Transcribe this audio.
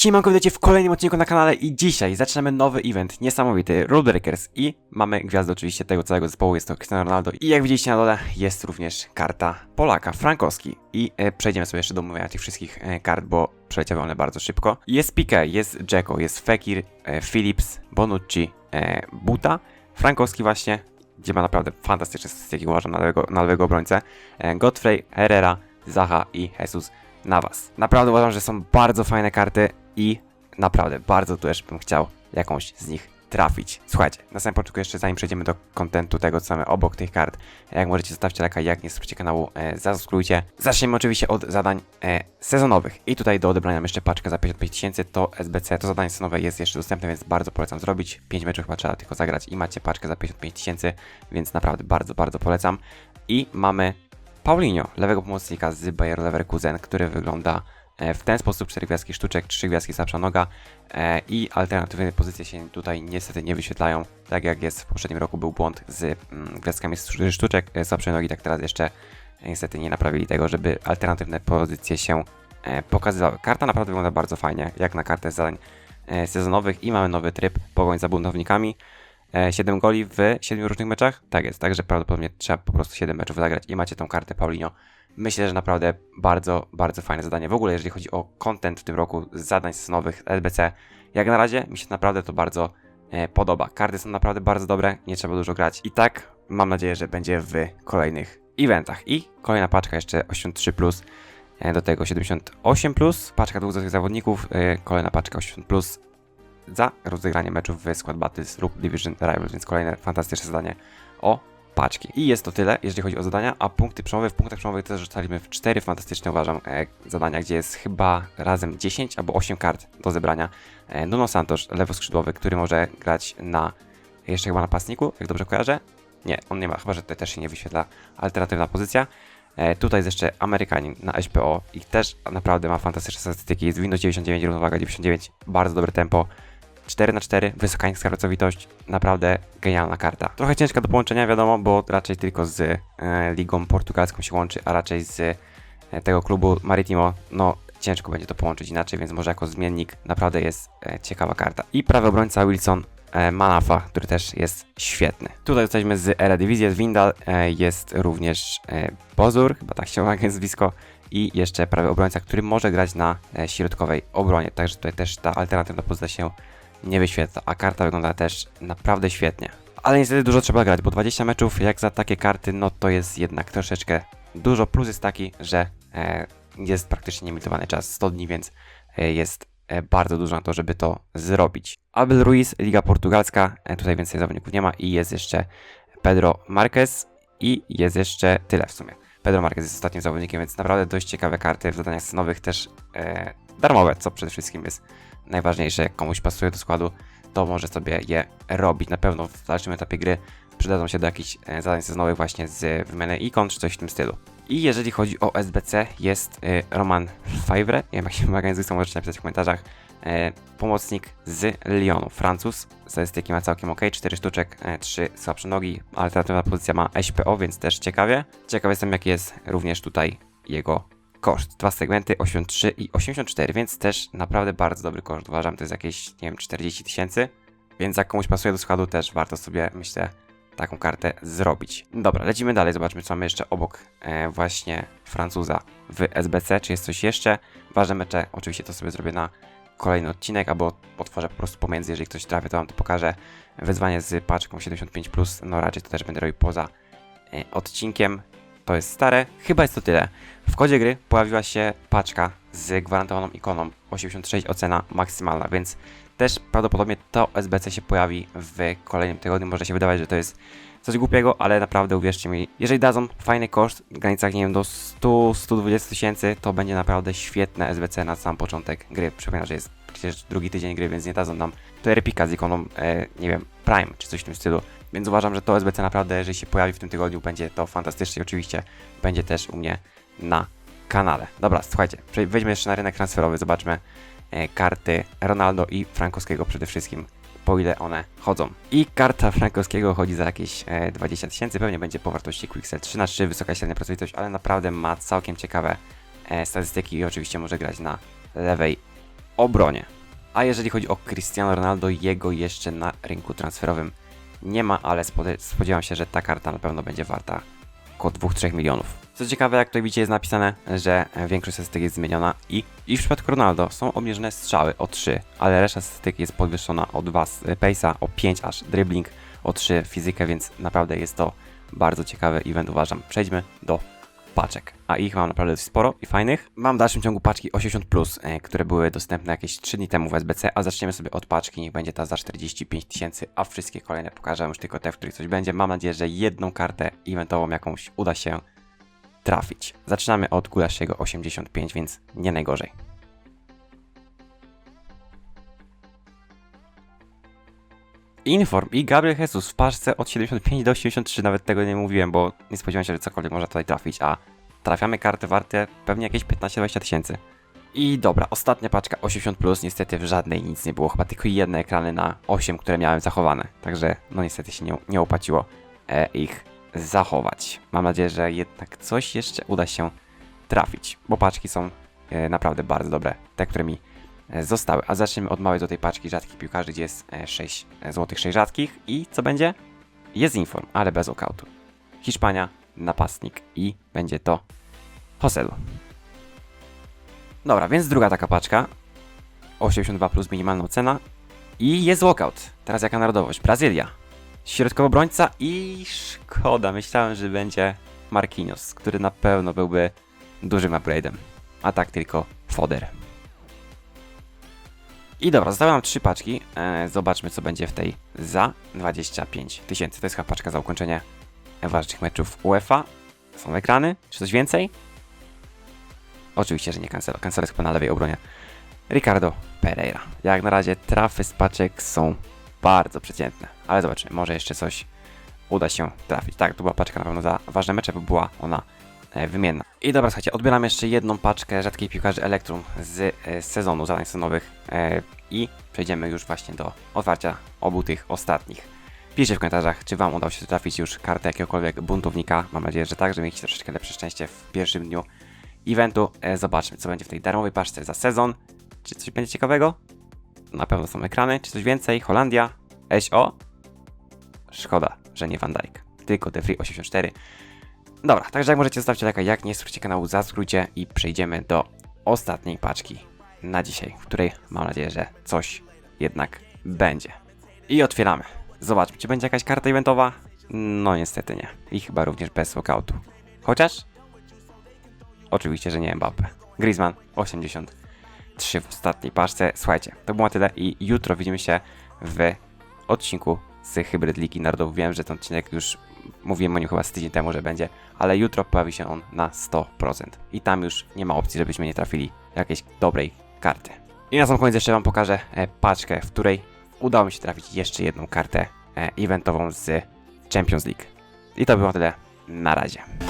Siemanko, witajcie w kolejnym odcinku na kanale i dzisiaj zaczynamy nowy event, niesamowity, Rule Breakers i mamy gwiazdę oczywiście tego całego zespołu, jest to Cristiano Ronaldo i jak widzieliście na dole jest również karta Polaka, Frankowski. I e, przejdziemy sobie jeszcze do omówienia tych wszystkich e, kart, bo przeleciały one bardzo szybko. Jest Piqué, jest Dzeko, jest Fekir, e, Phillips, Bonucci, e, Buta, Frankowski właśnie, gdzie ma naprawdę fantastyczne statystyki uważam na lewego, na lewego obrońcę, e, Godfrey, Herrera, Zaha i Jesus na was. Naprawdę uważam, że są bardzo fajne karty i naprawdę bardzo też bym chciał jakąś z nich trafić. Słuchajcie, na samym początku jeszcze zanim przejdziemy do kontentu tego, co mamy obok tych kart, jak możecie zostawcie lajka, jak nie subskrypujcie kanału, e, zasubskrybujcie. Zaczniemy oczywiście od zadań e, sezonowych i tutaj do odebrania mam jeszcze paczkę za 55 tysięcy, to SBC, to zadanie sezonowe jest jeszcze dostępne, więc bardzo polecam zrobić. 5 meczów chyba trzeba tylko zagrać i macie paczkę za 55 tysięcy, więc naprawdę bardzo, bardzo polecam. I mamy Paulinho, lewego pomocnika z Bayer Leverkusen, który wygląda w ten sposób 4 gwiazdki sztuczek, 3 gwiazdki słabsza noga e, i alternatywne pozycje się tutaj niestety nie wyświetlają, tak jak jest w poprzednim roku był błąd z mm, gwiazdkami sztu- sztuczek e, słabszej nogi, tak teraz jeszcze e, niestety nie naprawili tego, żeby alternatywne pozycje się e, pokazywały. Karta naprawdę wygląda bardzo fajnie, jak na kartę zadań e, sezonowych i mamy nowy tryb pogoń za buntownikami. 7 goli w 7 różnych meczach? Tak jest, także prawdopodobnie trzeba po prostu 7 meczów zagrać i macie tą kartę Paulinho. Myślę, że naprawdę bardzo, bardzo fajne zadanie. W ogóle, jeżeli chodzi o content w tym roku z zadań sezonowych LBC, jak na razie mi się naprawdę to bardzo e, podoba. Karty są naprawdę bardzo dobre, nie trzeba dużo grać. I tak mam nadzieję, że będzie w kolejnych eventach. I kolejna paczka jeszcze 83+, plus, e, do tego 78+, plus, paczka dwóch zawodników, e, kolejna paczka 80+, plus, za rozegranie meczów w Squad Battles lub Division Rivals, więc kolejne fantastyczne zadanie o paczki. I jest to tyle, jeżeli chodzi o zadania, a punkty przełomowe, w punktach przełomowych też rzucaliśmy w cztery fantastyczne, uważam, e, zadania, gdzie jest chyba razem 10 albo 8 kart do zebrania. E, Nuno Santos, lewoskrzydłowy, który może grać na, jeszcze chyba napastniku, jak dobrze kojarzę. Nie, on nie ma, chyba że tutaj też się nie wyświetla alternatywna pozycja. E, tutaj jest jeszcze Amerykanin na SPO i też naprawdę ma fantastyczne statystyki. Jest Windows 99, równowaga 99, bardzo dobre tempo. 4 na 4 wysoka niska pracowitość, naprawdę genialna karta. Trochę ciężka do połączenia, wiadomo, bo raczej tylko z e, ligą portugalską się łączy, a raczej z e, tego klubu Maritimo, no ciężko będzie to połączyć inaczej, więc może jako zmiennik naprawdę jest e, ciekawa karta. I prawy obrońca Wilson e, Manafa, który też jest świetny. Tutaj jesteśmy z Eredivisie, z Windal, e, jest również e, Bozur, chyba tak się ma nazwisko, i jeszcze prawy obrońca, który może grać na e, środkowej obronie, także tutaj też ta alternatywna pozycja się nie wyświetla, a karta wygląda też naprawdę świetnie. Ale niestety dużo trzeba grać, bo 20 meczów jak za takie karty, no to jest jednak troszeczkę dużo. Plus jest taki, że e, jest praktycznie nielimitowany czas, 100 dni, więc e, jest e, bardzo dużo na to, żeby to zrobić. Abel Ruiz, Liga Portugalska, e, tutaj więcej zawodników nie ma i jest jeszcze Pedro Marquez i jest jeszcze tyle w sumie. Pedro Marquez jest ostatnim zawodnikiem, więc naprawdę dość ciekawe karty w zadaniach scenowych, też e, darmowe, co przede wszystkim jest najważniejsze, jak komuś pasuje do składu, to może sobie je robić. Na pewno w dalszym etapie gry przydadzą się do jakichś e, zadań sezonowych właśnie z wymiany ikon czy coś w tym stylu. I jeżeli chodzi o SBC, jest e, Roman Favre, nie wiem jak się wymaga języka, możecie napisać w komentarzach, e, pomocnik z Lyonu, Francuz, statystyki ma całkiem ok, 4 sztuczek, e, 3 słabsze nogi, alternatywna pozycja ma SPO, więc też ciekawie. Ciekaw jestem jaki jest również tutaj jego koszt. Dwa segmenty 83 i 84, więc też naprawdę bardzo dobry koszt. Uważam, to jest jakieś, nie wiem, 40 tysięcy. Więc jak komuś pasuje do składu, też warto sobie, myślę, taką kartę zrobić. Dobra, lecimy dalej. Zobaczmy, co mamy jeszcze obok e, właśnie Francuza w SBC. Czy jest coś jeszcze? Ważne mecze, oczywiście to sobie zrobię na kolejny odcinek, albo otworzę po prostu pomiędzy, jeżeli ktoś trafi, to wam to pokażę. Wyzwanie z paczką 75+, no raczej to też będę robił poza e, odcinkiem. To jest stare. Chyba jest to tyle. W kodzie gry pojawiła się paczka z gwarantowaną ikoną 86 ocena maksymalna, więc też prawdopodobnie to SBC się pojawi w kolejnym tygodniu. Może się wydawać, że to jest coś głupiego, ale naprawdę uwierzcie mi, jeżeli dadzą fajny koszt w granicach, nie wiem, do 100-120 tysięcy, to będzie naprawdę świetne SBC na sam początek gry. Przypominam, że jest przecież drugi tydzień gry, więc nie dadzą nam to repika z ikoną, e, nie wiem, Prime czy coś w tym stylu. Więc uważam, że to SBC naprawdę, jeżeli się pojawi w tym tygodniu, będzie to fantastycznie. Oczywiście będzie też u mnie na kanale. Dobra, słuchajcie, wejdźmy jeszcze na rynek transferowy, zobaczmy e, karty Ronaldo i Frankowskiego przede wszystkim, po ile one chodzą. I karta Frankowskiego chodzi za jakieś e, 20 tysięcy, pewnie będzie po wartości Quicksell 3 na 3 wysoka średnia pracowitość, ale naprawdę ma całkiem ciekawe e, statystyki i oczywiście może grać na lewej obronie. A jeżeli chodzi o Cristiano Ronaldo, jego jeszcze na rynku transferowym nie ma, ale spodziewam się, że ta karta na pewno będzie warta około 2-3 milionów. Co ciekawe, jak tutaj widzicie, jest napisane, że większość statystyk jest zmieniona i, i w przypadku Ronaldo są obniżone strzały o 3, ale reszta statystyk jest podwyższona o 2 z e, pace'a, o 5 aż dribbling, o 3 fizykę, więc naprawdę jest to bardzo ciekawy event, uważam. Przejdźmy do paczek, a ich mam naprawdę sporo i fajnych. Mam w dalszym ciągu paczki 80+, plus, e, które były dostępne jakieś 3 dni temu w SBC, a zaczniemy sobie od paczki, niech będzie ta za 45 tysięcy, a wszystkie kolejne pokażę już tylko te, w których coś będzie. Mam nadzieję, że jedną kartę eventową jakąś uda się trafić. Zaczynamy od Gulashiego 85, więc nie najgorzej. Inform i Gabriel Jesus w paczce od 75 do 83, nawet tego nie mówiłem, bo nie spodziewałem się, że cokolwiek można tutaj trafić, a trafiamy karty warte pewnie jakieś 15-20 tysięcy. I dobra, ostatnia paczka 80+, plus, niestety w żadnej nic nie było, chyba tylko jedne ekrany na 8, które miałem zachowane, także no niestety się nie, nie opłaciło e, ich zachować. Mam nadzieję, że jednak coś jeszcze uda się trafić, bo paczki są e, naprawdę bardzo dobre, te, które mi zostały. A zacznijmy od małej do tej paczki rzadkich piłkarzy, gdzie jest e, 6 złotych, 6 rzadkich i co będzie? Jest inform, ale bez okautu. Hiszpania, napastnik i będzie to Joselu. Dobra, więc druga taka paczka. 82 plus minimalna cena. I jest walkout. Teraz jaka narodowość? Brazylia. Środkowy obrońca i szkoda. Myślałem, że będzie Marquinhos, który na pewno byłby dużym upgrade'em. A tak tylko foder. I dobra, zostały nam trzy paczki. E, zobaczmy, co będzie w tej za 25 tysięcy. To jest chyba paczka za ukończenie ważnych meczów UEFA. Są ekrany? Czy coś więcej? Oczywiście, że nie Cancelo. Cancelo jest chyba na lewej obronie. Ricardo Pereira. Jak na razie trafy z paczek są bardzo przeciętne. Ale zobaczymy, może jeszcze coś uda się trafić. Tak, to była paczka na pewno za ważne mecze, bo była ona wymienna. I dobra, słuchajcie, odbieram jeszcze jedną paczkę rzadkiej piłkarzy Elektrum z e, sezonu zadań sezonowych e, i przejdziemy już właśnie do otwarcia obu tych ostatnich. Piszcie w komentarzach, czy Wam udało się trafić już kartę jakiegokolwiek buntownika. Mam nadzieję, że tak, żeby mieć troszeczkę lepsze szczęście w pierwszym dniu eventu. E, zobaczmy, co będzie w tej darmowej paczce za sezon. Czy coś będzie ciekawego? Na pewno są ekrany. Czy coś więcej? Holandia. SO. Szkoda, że nie Van Dijk. Tylko The Free 84. Dobra, także jak możecie zostawcie lajka, jak nie subskrypcie kanału, zasubskrybujcie i przejdziemy do ostatniej paczki na dzisiaj, w której mam nadzieję, że coś jednak będzie. I otwieramy. Zobaczmy, czy będzie jakaś karta eventowa? No niestety nie. I chyba również bez walkoutu. Chociaż? Oczywiście, że nie Mbappe. Griezmann 83 w ostatniej paczce. Słuchajcie, to było na tyle i jutro widzimy się w odcinku z Hybryd Ligi Narodów. Wiem, że ten odcinek już mówiłem o nim chyba z tydzień temu, że będzie, ale jutro pojawi się on na 100%. I tam już nie ma opcji, żebyśmy nie trafili jakiejś dobrej karty. I na sam koniec jeszcze Wam pokażę e, paczkę, w której udało mi się trafić jeszcze jedną kartę e, eventową z Champions League. I to było tyle. Na razie.